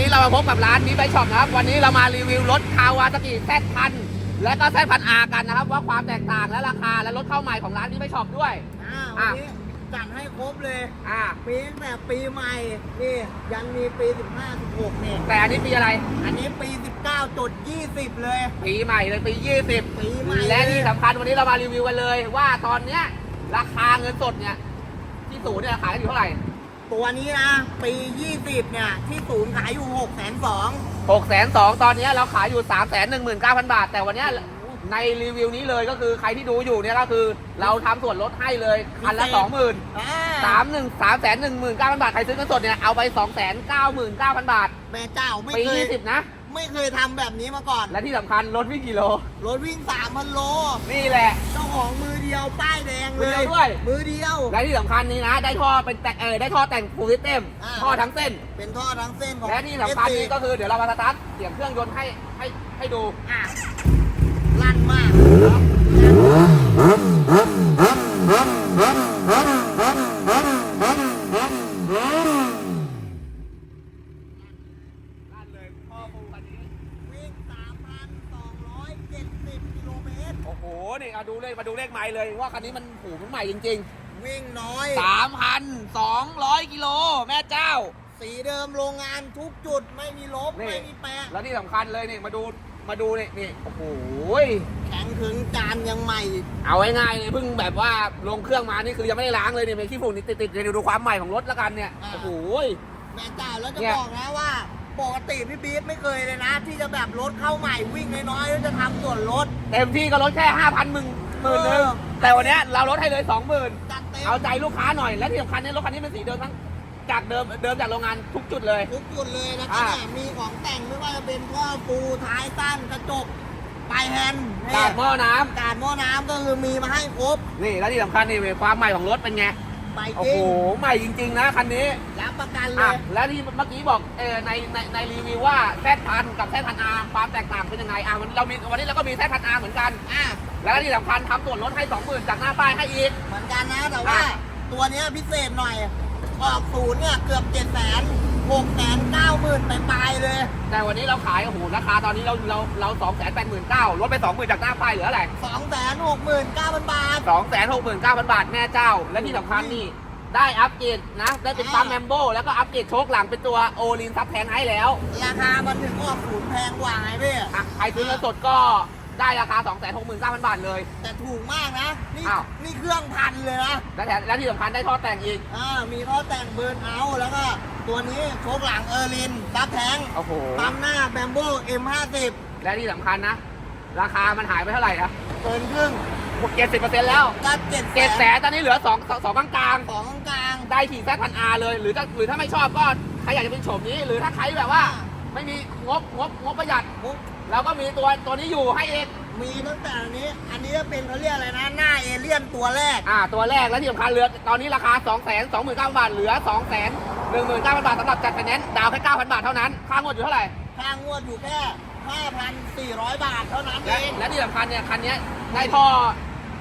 นี้เรามาพบกับร้านนี้ไปช็อปนะครับ วันนี้เรามารีวิวรถคาวาซากิแซดพันและก็แซดพันอากันนะครับ ว่าความแตกต่างและราคาและรถเข้าใหม่ของร้านนี้ไปช็อปด้วย อ่าวันนี้จัดให้ครบเลยอ่าปีตั้งแต่ปีใหม่นี่ยังมีปี 15 16เนี่ยแต่อันนี้ปีอะไร อันนี้ปี 19จุด20 เลย ปีใหม่เลยปี 20 ปีใหม่และที่สำคัญวันนี้เรามารีวิวกันเลย ว่าตอนเนี้ยราคาเงินสดเนี่ยที่ศูนย์เนี่ยขายกันอยู่เท่าไหร่ ตัวนี้นะ ปี 20 เนี่ย ที่ศูนย์ขายอยู่6 2 0 0 0หกแสนสองตอนนี้เราขายอยู่สามแสนหนึ่งหมื่นเก้าพันบาท แต่วันเนี้ยในรีวิวนี้เลยก็คือใครที่ดูอยู่เนี่ยก็คือเราทำส่วนลดให้เลยคันละสองหมื่นอ่าสามหนึ่งสามแสนหนึ่งหมื่นเก้าพันบาท ใครซื้อเงินสดเนี่ย เอาไปสองแสนเก้าหมื่นเก้าพันบาท แม่เจ้าไม่ปีเคย ยี่สิบนะ ไม่เคยทำแบบนี้มาก่อน และที่สำคัญรถวิ่งกี่โล รถวิ่ง3,000โล นี่แหละ เจ้าของมือเดียวป้ายแดงเลมือเดียยวด้วย มือเดียว และที่สำคัญนี้นะ ได้ท่อเป็นแต่เออได้ท่อแต่งฟูลซิสเต็มอ่า ท่อทั้งเส้น เป็นท่อทั้งเส้นของ และที่สำคัญ SC นี้ก็คือเดี๋ยวเรามาสตาร์ทเสียงเครื่องยนต์ให้ให้ให้ดูอะลั่นมากลั่นเลยท่อฟูคันนี้ วิ่ง 3,270 กิโลเมตร โอ้โห นี่ เอาดูเลขมาดูเลขไม้เลยว่าคันนี้มันผูมันใหม่จริงวิ่งน้อยๆ3,200กิโลแม่เจ้า สีเดิมโรงงานทุกจุดไม่มีลบนี่ ไม่มีแปะแล้วที่สำคัญเลยนี่มาดูมาดูนี่นี่โอ้โหแข็งถึงจานยังใหม่ เอาง่ายๆเลยเพิ่งแบบว่าลงเครื่องมานี่คือยังไม่ได้ล้างเลยเนี่ยเป็นขี้ฝุ่นนี่ติดๆเดี๋ยวดูความใหม่ของรถแล้วกันเนี่ยอ่า โอ้โหแม่เจ้าแล้วจะเนี่ย บอกนะว่า ปกติพี่บีทไม่เคยเลยนะ ที่จะแบบรถเข้าใหม่วิ่งน้อยๆแล้วจะทำส่วนลดเต็มที่ก็ลดแค่5,000มึง หมื่นหนึงเออแต่วันเนี้ยเราลดให้เลย20,000จัดเต็มเอาใจลูกค้าหน่อยและที่สำคัญเนี่ยรถคันนี้เป็นสีเดิมทั้งจากเดิมเดิมจากโรงงานทุกจุดเลย ทุกจุดเลยแล้วก็อ่าเนี่ยมีของแต่งไม่ว่าจะเป็นท่อปูท้ายสั้นกระจกปลายแฮนด์กาดหม้อน้ำการหม้อน้ำก็คือมีมาให้ครบนี่แล้วที่สำคัญนี่ความใหม่ของรถเป็นไง ไปโอ้จริโหงใหม่จริง ๆ นะคันนี้รับประกันเลอะย แล้วที่เมื่อกี้บอกเออในในในรีวิวว่าแซดพันกับแซดพันอาความแตกต่างเป็นยังไงอะวันเรามีวันนี้เราก็มีแซดพันอาเหมือนกันอะ แล้วที่สำคัญทำส่วนลดให้สองหมื่นจากหน้าป้ายให้อีก เหมือนกันนะ แต่ว่า อะ ตัวเนี้ยพิเศษหน่อย ออกศูนย์เนี่ย เกือบเจ็ดแสน หกแสนเก้าหมื่นไปปลายๆเลย แต่วันนี้เราขายโอ้โหราคาตอนนี้เราเราเราสองแสนแปดหมื่นเก้าลดไปสองหมื่นจากหน้าป้ายเหลืออะไรสองแสนหกหมื่นเก้าพันบาท สองแสนหกหมื่นเก้าพันบาทแม่เจ้า และที่สำคัญนี่ได้อัปเกรดนะ ได้เป็นปั๊มแมมโบแล้วก็อัปเกรดโชคหลังเป็นตัวโอลินซับแทงให้แล้ว ราคามันถึงออกศูนย์แพงกว่าไงพี่อะใครซื้อเงินสดก็ได้ราคา 2 6 9 0 0 0 บาทเลย แต่ถูกมากนะ นี่อ้าว นี่เครื่องพันเลยนะ และแถมและที่สำคัญได้ท่อแต่งอีก อ่า มีท่อแต่งเบิร์นเอาท์แล้วก็ ตัวนี้โชคหลังเออร์ลินซับแทงโอ้โห ปั๊มหน้าแบมโบ M50 และที่สำคัญนะ ราคามันหายไปเท่าไหร่อะเกินครึ่งเจ็ดสิบเปอร์เซ็นต์แล้วก็เจ็ดเจ็ดแสนตอนนี้เหลือสองสองกลางกลางของกลางๆได้ถี่แซพันอาเลย หรือถ้าหรือถ้าไม่ชอบก็ใครอยากจะเป็นโฉมนี้ หรือถ้าใครแบบว่า ไม่มีงบงบงบประหยัดมุกเราก็มีตัวตัวนี้อยู่ให้เอง มีตั้งแต่อันนี้ อันนี้จะเป็นเขาเรียกอะไรนะ หน้าเอเลี่ยนตัวแรก อ่า ตัวแรกและที่สำคัญเหลือ ตอนนี้ราคา 2 2 9 0 0 0บาท เหลือ 2 1 9 0 0 0 บาทสำหรับจัดไฟแนนซ์ดาวน์แค่9,000 บาทเท่านั้น ค่างวดอยู่เท่าไหร่ ค่างวดอยู่แค่ 5,400 บาทเท่านั้นเอและงและที่สำคัญเนี่ยคันเนี้ยได้ท่อ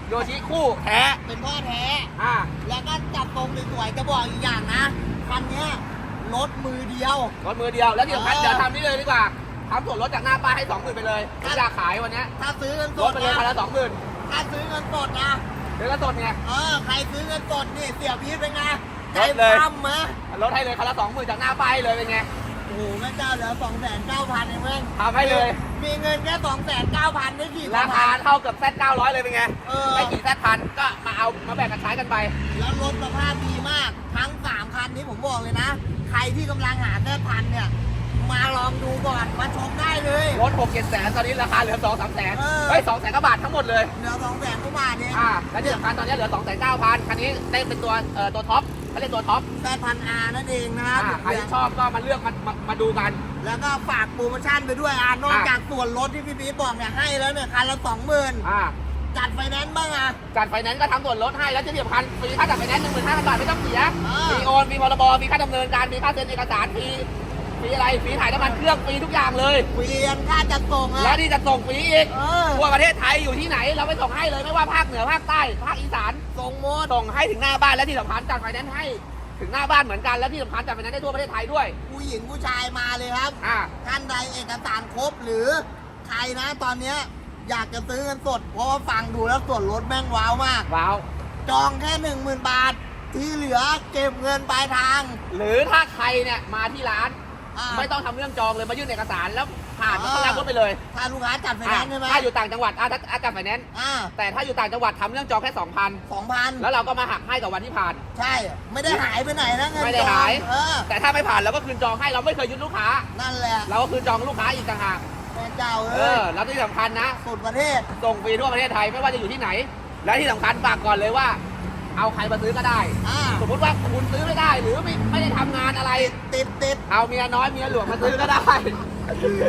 โยชิคู่แท้ เป็นท่อแท้ อ่า แล้วก็จับตรงสวยๆจะบอกอีกอย่างนะ คันเนี้ยรถมือเดียว รถมือเดียว แล้วที่สำคัญเออเดี๋ยวทำนี่เลยดีกว่า ทำส่วนลดจากหน้าป้ายให้20,000ไปเลยที่อยากขายวันเนี้ยถ้าซื้อเงินสลดดไปเลยนะคันละ20,000ถ้าซื้อเงินสดนะ เดี๋ยวก็สดไง เออ ใครซื้อเงินสดนี่เสียพีทเป็นไงใจลดเลย ปั้มมะลดให้เลยคันละ20,000จากหน้าป้ายเลยเป็นไง โอ้โหแม่เจ้าเหลือ2 9 0 0 0เองเว้ยทำให้เลย มีเงินแค่2 9 0 0 0ได้กี่ราคาเท่ากับแซด900เลยเป็นไงเออได้กี่แซดพันก็มาเอามาแบ่งกันใช้กันไป แล้วรถสภาพดีมาก ทั้ง 3 คันนี้ผมบอกเลยนะ ใครที่กำลังหาแม่พันธุ์เนี่ย มาลองดูก่อน มาชมได้เลย รถ6 7แสนตอนนี้ราคาเหลือ2 3แสนเออ เฮ้ย2แสนกว่าบาททั้งหมดเลย เหลือ2 0 0 0 0กว่าบาทเองอ่า และที่สำคัญตอนนี้เหลือ2 9 0 0 0คันนี้ได้เป็นตัวเอ่อตัวท็อปเขาเรียกตัวท็อปแปดพันอานั่นเองนะคอ่ารับใครที่ชอบก็มาเลือกมามามาดูกัน แล้วก็ฝากโปรโมชั่นไปด้วยอะนอกอะจากส่วนลดที่พี่พีทบอกเนี่ยให้แล้วเนี่ยคันละสองหมื่นอ่า จัดไฟแนนซ์บ้างอะ จัดไฟแนนซ์ก็ทำส่วนลดให้แล้วที่สำคัญฟรีค่าจัดไฟแนนซ์หนึ่งหมื่นห้าพันบาทไม่ต้องเสียอ่าฟรีโอนมีพรบมีค่าดำเนินการมีค่าเซ็นเอกสารฟรี ฟรีอะไรฟรีถ่ายน้ำมันเครื่องฟรีทุกอย่างเลยเปลี่ยนค่าจัดส่งอะและที่จะส่งฟรีอีกเออทั่วประเทศไทยอยู่ที่ไหน เราไปส่งให้เลยไม่ว่าภาคเหนือภาคใต้ภาคอีสานส่งหมดส่งให้ถึงหน้าบ้านและที่สำคัญจัดไฟแนนซ์ให้ ถึงหน้าบ้านเหมือนกันแล้วที่สำคัญจัดไฟแนนซ์ได้ทั่วประเทศไทยด้วยผู้หญิงผู้ชายมาเลยครับอ่า ท่านใดเอกสารครบหรือใครนะตอนเนี้ยอยากจะซื้อเงินสด เพราะว่าฟังดูแล้วส่วนลดแม่งว้าวมาก ว้าว จองแค่หนึ่งหมื่นบาท ที่เหลือเก็บเงินปลายทาง หรือถ้าใครเนี่ยมาที่ร้าน อ่าไม่ต้องทำเรื่องจองเลยมายื่นเอกสารแล้วผ่านอ่า ก็รับรถไปเลยถ้าลูกค้าจัดไฟแนอะนซ์ใช่ไหมถ้าอยู่ต่างจังหวัดอะถ้าอาจัดไฟแนนซ์อ่าแต่ถ้าอยู่ต่างจังหวัดทำเรื่องจองแค่2,000สองพันแล้วเราก็มาหักให้กับวันที่ผ่าน ใช่ ไม่ได้หายไปไหนนะเงินไม่ได้จองหาย เออ แต่ถ้าไม่ผ่านเราก็คืนจองให้เราไม่เคยยึดลูกค้า นั่นแหละเราก็คืนจองลูกค้าอีกต่างหากแม่เจ้าเอเอ้ยอแล้วที่สำคัญนะ สุดประเทศ ส่งฟรีทั่วประเทศไทยไม่ว่าจะอยู่ที่ไหน และที่สำคัญฝากก่อนเลยว่า เอาใครมาซื้อก็ได้ อ่าสมมติว่าคุณซื้อไม่ได้ หรือไม่ไม่ได้ทำงานอะไร ติดติด เอาเมียน้อยเมียหลวงมาซื้อก็ได้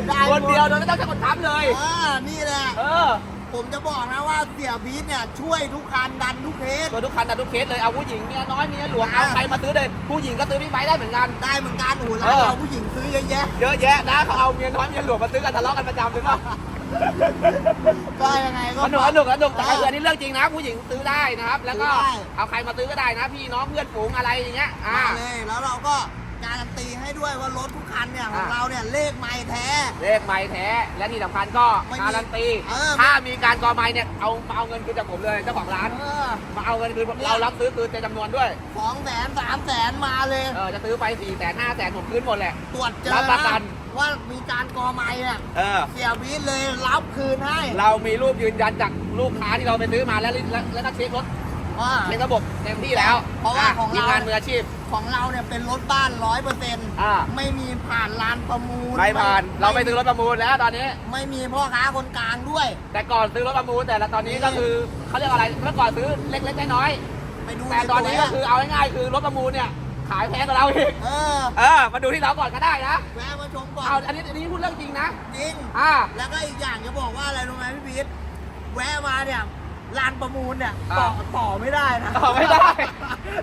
ได้หมคนเดียวโดยไม่ต้องใช้คนค้ำเลย อ่านี่แหละ เออผมจะบอกนะว่าเสี่ยพีทเนี่ยช่วยทุกคันดันทุกเคส ตัวทุกคันแต่ทุกเคสเลยเอาผู้หญิงเมียน้อยเมียหลวงอ่าเอาใครมาซื้อเลย ผู้หญิงก็ซื้อบิ๊กไบค์ได้เหมือนกัน ได้เหมือนกันโอ้โหเอร้านอเราผู้หญิงซื้อเยอะแยะ เยอะแยะนะเขาเอาเมียน้อยเมียหลวงมาซื้อกันทะเลาะกันประจำเลยป่ะ ก็ยังไงก็สนุกสนุกสนุกแต่เอคือออันนี้เรื่องจริงนะผู้หญิงซื้อได้นะครับ แล้วก็ซื้อได้เอาใครมาซื้อก็ได้นะ พี่น้องเพื่อนฝูงอะไรอย่างเงี้ยอ่ามาเลยแล้วเราก็การันตีให้ด้วยว่ารถทุกคันเนี่ยของอ่าเราเนี่ยเลขไม้แท้ เลขไม้แท้ และที่สำคัญก็ไม่มีการันตีเออถ้ามีการกอไม้เนี่ยเอามาเอาเงินคืนจากผมเลยเจ้าของร้านเออมาเอาเงินคืนเรารับซื้อคืนเต็มจำนวนด้วยสองแสนสามแสนมาเลยเออจะซื้อไปสี่แสนห้าแสนผมคืนหมดแหละตรวจเจอรับประกัน ว่ามีการกอไม้เนี่ยเออ เสี่ยพีทเลยรับคืนให้เรามีรูปยืนยันจากลูกค้าที่เราไปซื้อมาแล้วแล้วแล้วก็เช็ครถว่า เช็คระบบเต็มที่แล้วเพราะว่าของเรา ทีมงานมืออาชีพ ของเราเนี่ยเป็นรถบ้านร้อยเปอร์เซ็นต์อ่า ไม่มีผ่านลานประมูลไม่ผ่านเราไปซื้อรถประมูลแล้วตอนนี้ ไม่มีพ่อค้าคนกลางด้วย แต่ก่อนซื้อรถประมูลแต่ละตอนนี้ก็คือเขาเรียกอะไรเมื่อก่อนซื้อเล็กๆน้อยไปดูๆแต่ตอนนี้ก็คือเอาง่ายๆคือรถประมูลเนี่ย ขายแพงกว่าเราอีกเออเออมาดูที่เราก่อนก็ได้นะแวะมาชมก่อนเอาอันนี้อันนี้พูดเรื่องจริงนะ จริง อ่า แล้วก็อีกอย่างจะบอกว่าอะไรรู้ไหมพี่พีทแวะมาเนี่ยลานประมูลเนี่ยอ่าต่อต่อไม่ได้นะต่อไม่ได้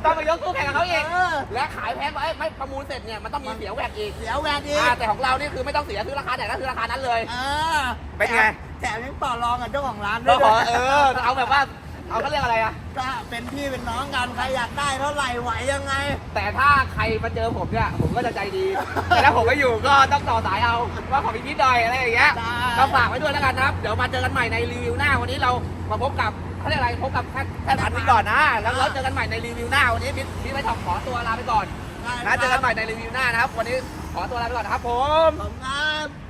ต้องไปยกตู้แข่งกับเขาเองเออและขายแพงกว่าไอ้ไม่ประมูลเสร็จเนี่ยมันต้องมีเสียแหวกอีกเสียแหวนอีกอ่าแต่ของเรานี่คือไม่ต้องเสียคือราคาไหนก็คือราคานั้นเลยเออเป็นไงแถมยังต่อรองกับเจ้าของร้านด้ก็วยขอเออเอาแบบว่า เอาเขาเรียกอะไรอะก็เป็นพี่เป็นน้องกันใครอยากได้เท่าไหร่ไหวยังไง แต่ถ้าใครมาเจอผมเนี่ยผมก็จะใจดี แต่ถ้าผมไม่อยู่ก็ต้องต่อสายเอาว่าขออีกนิดหน่อยอะไรอย่างเงี้ยได้ ก็ฝากไว้ด้วยแล้วกันนะครับ เดี๋ยวมาเจอกันใหม่ในรีวิวหน้าวันนี้เรามาพบกับเขาเรียกอะไรพบกับแค่แค่พันนี้ก่อนนะ แล้วเราเจอกันใหม่ในรีวิวหน้าวันนี้พี่พี่ไม่ทองขอตัวลาไปก่อนนะเจอกันใหม่ในรีวิวหน้านะครับ วันนี้ขอตัวลาไปก่อนนะครับผมขอบคุณครับ